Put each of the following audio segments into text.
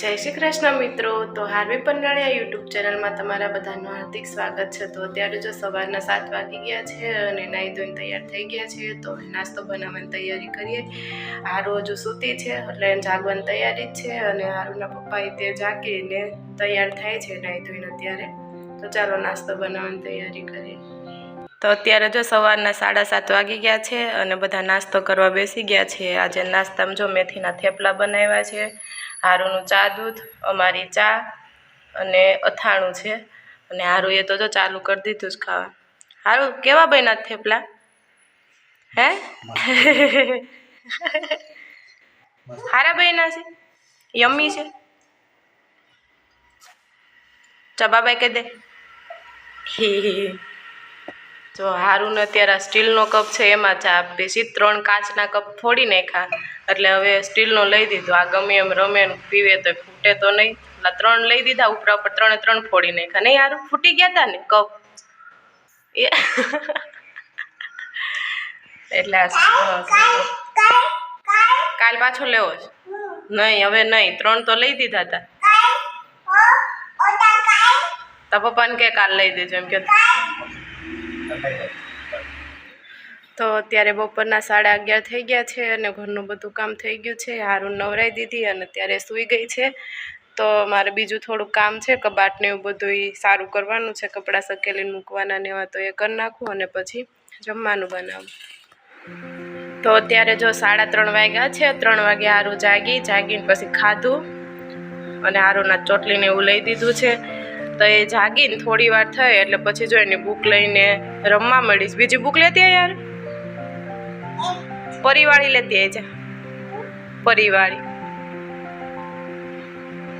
જય શ્રી કૃષ્ણ મિત્રો. તો હાર્વી પંડાળિયા યુટ્યુબ ચેનલમાં તમારા બધાનું હાર્દિક સ્વાગત છે. તો અત્યારે જો સવારના સાત વાગી ગયા છે અને નાહી ધોઈને તૈયાર થઈ ગયા છે, તો નાસ્તો બનાવવાની તૈયારી કરીએ. હારું હજુ સૂતી છે એટલે જાગવાની તૈયારી જ છે અને હારુના પપ્પા તે જાગીને તૈયાર થાય છે નાહી ધોઈને અત્યારે. તો ચાલો નાસ્તો બનાવવાની તૈયારી કરીએ. તો અત્યારે જો સવારના સાડા સાત વાગી ગયા છે અને બધા નાસ્તો કરવા બેસી ગયા છે. આજે નાસ્તામાં જો મેથીના થેપલા બનાવ્યા છે. હારુનું ચા દૂધ, અમારી ચા અને અથાણું છે. અને હારું એ તો જો ચાલુ કરી દીધું જ ખાવા હારું, કેવા બન્યા થેપલા? હે? હારા બન્યા છે? યમ્મી છે? ચબાબાઈ કહી દે. જો હારું ને અત્યારે આ સ્ટીલનો કપ છે એમાં ચા બેસી ત્રણ કાચના કપ ફોડી નાખ્યા. એટલે હવે સ્ટીલનો લઈ દીધો. આ ગમે એમ રમે પીવે તો ફૂટે તો નહીં. એટલે ત્રણ લઈ દીધા ઉપરા ઉપર ત્રણે ત્રણ ફોડી નાખ્યા. નહીં હારું? ફૂટી ગયા હતા ને કપ? એ એટલે કાલ પાછો લેવો છે. નહીં હવે નહીં. ત્રણ તો લઈ દીધા હતા તા પપ્પાને કે કાલ લઈ દેજો એમ કે તો અત્યારે બપોરના સાડા અગિયાર થઈ ગયા છે અને ઘરનું બધું કામ થઈ ગયું છે. હારું નવરાઈ દીધી અને અત્યારે સૂઈ ગઈ છે. તો મારે બીજું થોડું કામ છે કબાટને એવું બધું સારું કરવાનું છે, કપડાં સકેલીને મૂકવાના ને એવા તો એ કરી નાખું અને પછી જમવાનું બનાવું. તો અત્યારે જો સાડા ત્રણ વાગ્યા છે, ત્રણ વાગે હારું જાગી, જાગીને પછી ખાધું અને હારુંના ચોટલીને એવું લઈ દીધું છે. તો એ જાગીને થોડી વાર થઈ એટલે પછી જો એની બુક લઈને રમવા મળીશ બીજી બુક લેતી યાર? પરિવાળી લેતી આવી જા પરિવાળી.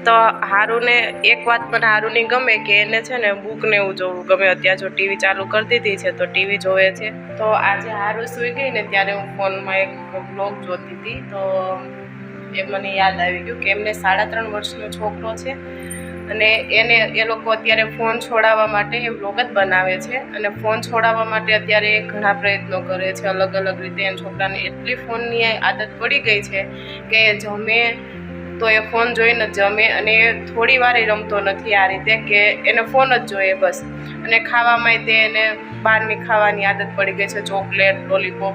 તો હારુને એક વાત મને હારુની ગમે કે એને છે ને બુક ને એવું જોવું ગમે. અત્યારે જો ટીવી ચાલુ કરી દીધી છે તો ટીવી જોવે છે. તો આજે હારું સૂઈ ગઈ ને ત્યારે હું ફોનમાં એક બ્લોગ જોતી હતી. તો એ મને યાદ આવી ગયું કે એમને સાડા ત્રણ વર્ષનો છોકરો છે. અને એને એ લોકો અત્યારે ફોન છોડાવવા માટે એ વ્લોગ જ બનાવે છે. અને ફોન છોડાવવા માટે અત્યારે એ ઘણા પ્રયત્નો કરે છે. અલગ અલગ રીતે એના છોકરાને એટલી ફોનની આદત પડી ગઈ છે કે એ જમે તો એ ફોન જોઈને જમે અને એ થોડી વાર એ રમતો નથી આ રીતે કે એને ફોન જ જોઈએ બસ. અને ખાવામાં તે એને બહારની ખાવાની આદત પડી ગઈ છે. ચોકલેટ, લોલીપોપ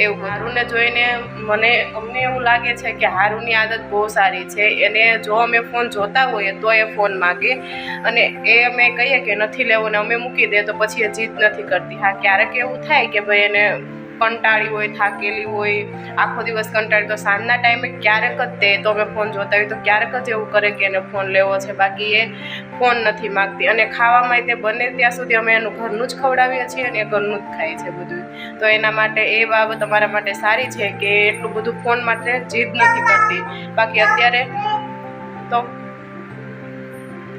એવું હારુને જોઈને મને, અમને એવું લાગે છે કે હારુની આદત બહુ સારી છે. એને જો અમે ફોન જોતા હોઈએ તો એ ફોન માગે. અને એ અમે કહીએ કે નથી લેવો ને અમે મૂકી દે તો પછી એ જીદ નથી કરતી. હા, ક્યારેક એવું થાય કે ભાઈ એને કંટાળી હોય, થાકેલી હોય, આખો દિવસ કંટાળી, તો સાંજના ટાઈમે ક્યારેક જ તે, તો અમે ફોન જોતા હોય તો ક્યારેક જ એવું કરે કે એને ફોન લેવો છે. બાકી એ ફોન નથી માગતી. અને ખાવામાં તે બને ત્યાં સુધી અમે એનું ઘરનું જ ખવડાવીએ છીએ અને એ ઘરનું જ ખાય છે બધું. તો એના માટે એ બાબત અમારા માટે સારી છે કે એટલું બધું ફોન માટે જીદ નથી કરતી બાકી અત્યારે તો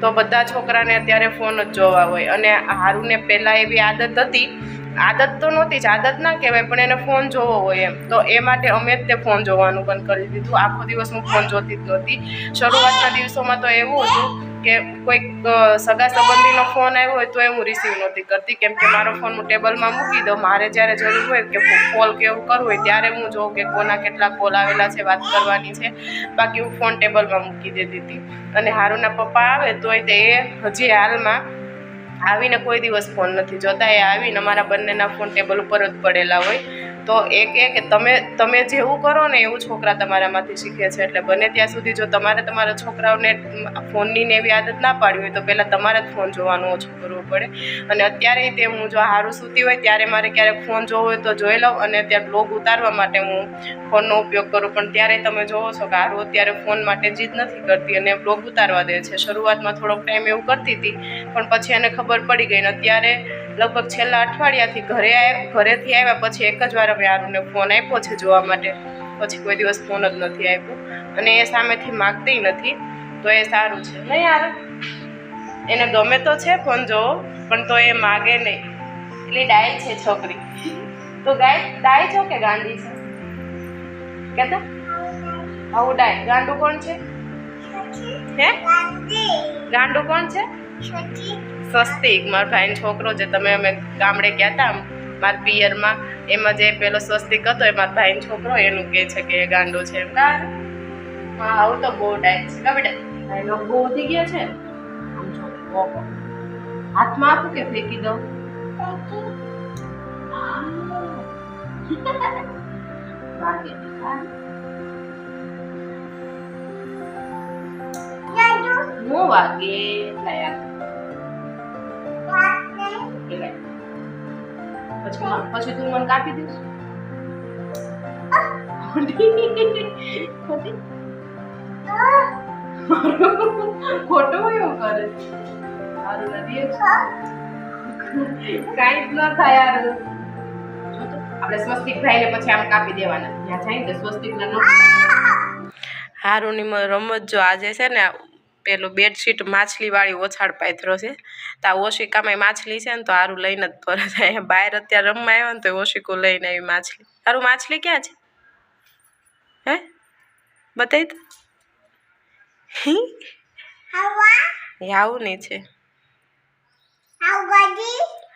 તો બધા છોકરાને અત્યારે ફોન જ જોવા હોય. અને હારુને પહેલાં એવી આદત હતી આદત તો નહોતી જ, આદત ના કહેવાય, પણ એને ફોન જોવો હોય એમ. તો એ માટે અમે જ તે ફોન જોવાનું બંધ કરી દીધું. આખો દિવસ હું ફોન જોતી જ નહોતી. શરૂઆતના દિવસોમાં તો એવું હતું કે કોઈક સગા સંબંધીનો ફોન આવ્યો હોય તો એ હું રિસીવ નહોતી કરતી. કેમ કે મારો ફોન હું ટેબલમાં મૂકી દઉં. મારે જ્યારે જરૂર હોય કે કોલ કે એવું કરવું હોય, ત્યારે હું જોઉં કે કોના કેટલા કોલ આવેલા છે, વાત કરવાની છે. બાકી હું ફોન ટેબલમાં મૂકી દેતી હતી. અને હારુના પપ્પા આવે તોય તે હજી હાલમાં આવીને કોઈ દિવસ ફોન નથી જોતા. એ આવીને અમારા બંનેના ફોન ટેબલ ઉપર જ પડેલા હોય. તો એ કે તમે તમે જેવું કરો ને એવું છોકરા તમારામાંથી શીખે છે. એટલે બને ત્યાં સુધી જો તમારે તમારા છોકરાઓને ફોનની ને એવી આદત ના પાડવી હોય તો પહેલાં તમારે જ ફોન જોવાનું ઓછું કરવું પડે. અને અત્યારે તે હું જો હારું સૂતી હોય ત્યારે મારે ક્યારેક ફોન જોવો હોય તો જોઈ લઉં અને અત્યારે બ્લોગ ઉતારવા માટે હું ફોનનો ઉપયોગ કરું. પણ ત્યારે તમે જોવો છો કે હારું અત્યારે ફોન માટે જીદ નથી કરતી અને બ્લોગ ઉતારવા દે છે. શરૂઆતમાં થોડોક ટાઈમ એવું કરતી હતી, પણ પછી એને ખબર પડી ગઈ ને અત્યારે લગભગ છેલ્લા અઠવાડિયાથી ઘરે ઘરેથી આવ્યા પછી એક જ વાર અમે આરુને ફોન આપ્યો છે જોવા માટે. પછી કોઈ દિવસ ફોન જ નથી આપ્યો. અને એ સામેથી માગતી નથી. તો એ સારું છે. નહીં આરુ? એને ગમે તો છે ફોન જોવો પણ તો એ માગે નહીં. એટલી ડાય છે છોકરી. તો ગાય ડાય છો કે ગાંડી છે? કેતા? આવું ડાય. ગાંડું કોણ છે? હે? ગાંડું કોણ છે? સ્વસ્તિક. મારા ભાઈનો છોકરો જે તમે અમે ગામડે ગયા હતા મારા પિયરમાં એમાં જે પેલો સ્વસ્તિક હતો એ મારા ભાઈનો છોકરો એનું કહે છે કે ગાંડો છે એમ. કા હા આવું તો બહુ ટાઈમ છે. કા બેટા ભાઈ બહુ વધી ગયા છે? હાથમાં આપું કે ફેંકી દઉં? વાગે એટલે પછી પછી તું મને કાપી દઈશ. ખોટી? ખોટી કરે સારું કાંઈ ન થાય યાર. આપણે સ્વસ્તિક ભાઈને પછી આમ કાપી દેવાના. ત્યાં જાય ને સ્વસ્તિક ના હારુની રમત જો આજે છે ને પેલું બેડશીટ માછલીવાળી ઓછાડ પાથરો છે. તો આ ઓશિકામાં માછલી છે ને તો હારું લઈને જ ફરે છે. બહાર અત્યારે રમવા આવ્યા ને તો ઓશિકું લઈને આવી માછલી. તારું માછલી ક્યાં છે? હે? બતાવી તો. આવું નહીં છે.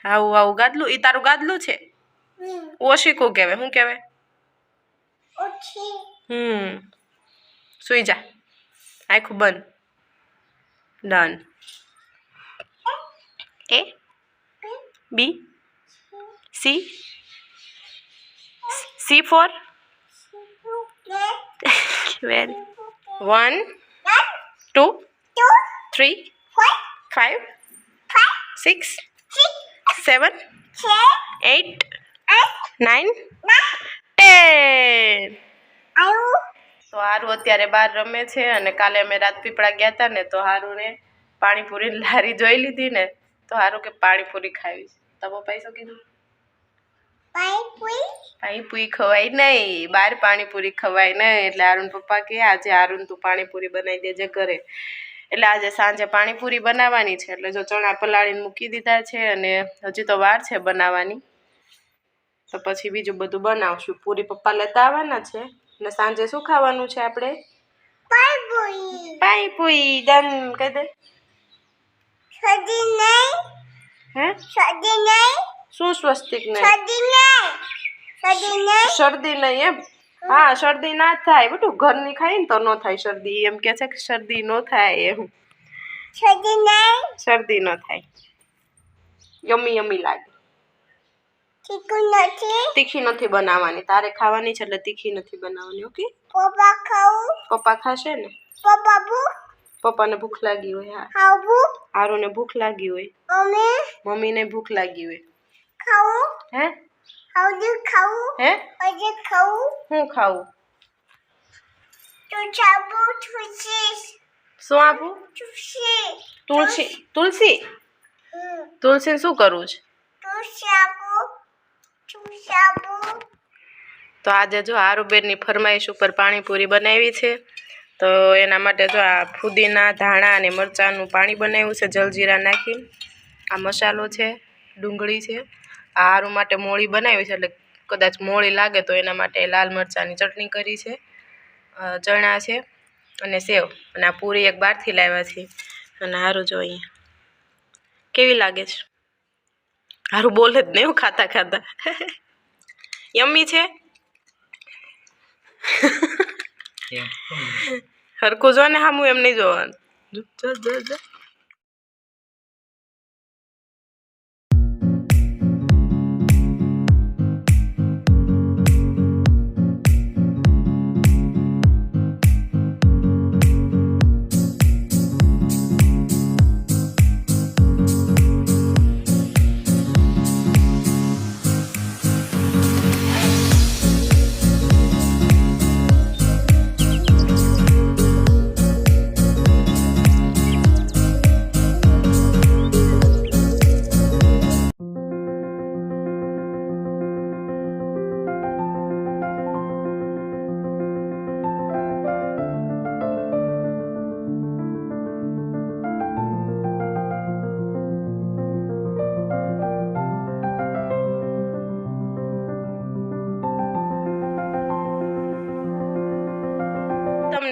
આવું આવું ગાદલું? એ તારું ગાદલું છે? ઓશિકું કહેવાય. શું કહેવાય? હમ. સુઈ જા. આખું બંધ. done. A. B. C. C for where? One. Two. Three. Five. Six. Seven. Eight. Nine. Ten. તો હારું અત્યારે બહાર રમે છે અને કાલે અમે રાજપીપળા ગયા હતા ને તો હારુને પાણીપુરીની લારી જોઈ લીધી ને તો હારું કે પાણીપુરી ખાવી છે. તો પપ્પાએ શું કીધું? પાણીપુરી? ખવાય નહીં બહાર પાણીપુરી ખવાય નહીં. એટલે આરુણ પપ્પા કે આજે આરુણ તું પાણીપુરી બનાવી દેજે ઘરે. એટલે આજે સાંજે પાણીપુરી બનાવવાની છે. એટલે જો ચણા પલાળીને મૂકી દીધા છે અને હજી તો વાર છે બનાવવાની. તો પછી બીજું બધું બનાવશું. પૂરી પપ્પા લેતા આવવાના છે. ને સાંજે શું ખાવાનું છે આપણે? પાણીપુરી. ડન કહી દે. હે? શું સ્વસ્તિક નહીં? શરદી નહીં એમ? હા શરદી ના થાય. બેટું ઘરની ખાઈ ને તો ન થાય શરદી. એમ કે છે કે શરદી ન થાય એમ શરદી ન થાય. યમી યમી લાગે. તીખી નથી. બનાવવાની. તારે ખાવાની છે એટલે તીખી નથી બનાવવાની ઓકે? પપ્પા ખાશે ને? પપ્પાને ભૂખ લાગી હોય હા. હારુને ભૂખ લાગી હોય. મમ્મીને ભૂખ લાગી હોય. હે? હે? હું ખાવું? શું આપું? તુલસી. તુલસી? તુલસીને શું કરવું છે? તો આજે જો આરુબેનની ફરમાઈશ ઉપર પાણીપુરી બનાવી છે. તો એના માટે જો આ ફુદીના, ધાણા અને મરચાંનું પાણી બનાવ્યું છે. જલજીરા નાખી. આ મસાલો છે, ડુંગળી છે. આ આરુ માટે મોળી બનાવી છે એટલે કદાચ મોળી લાગે તો એના માટે લાલ મરચાંની ચટણી કરી છે. ચણા છે અને સેવ. અને આ પૂરી એક બહારથી લાવ્યા છે. અને હારું જો અહીંયા. કેવી લાગે છે? હારું બોલે જ નહીં હો ખાતા ખાતા. યમ્મી છે? હરખું જો ને હા હું એમ નહીં જોવાનું. જો જો જો.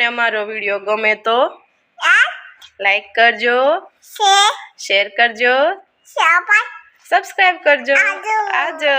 તમને અમારો વીડિયો ગમે તો લાઈક કરજો શેર કરજો સબસ્ક્રાઈબ કરજો. આજો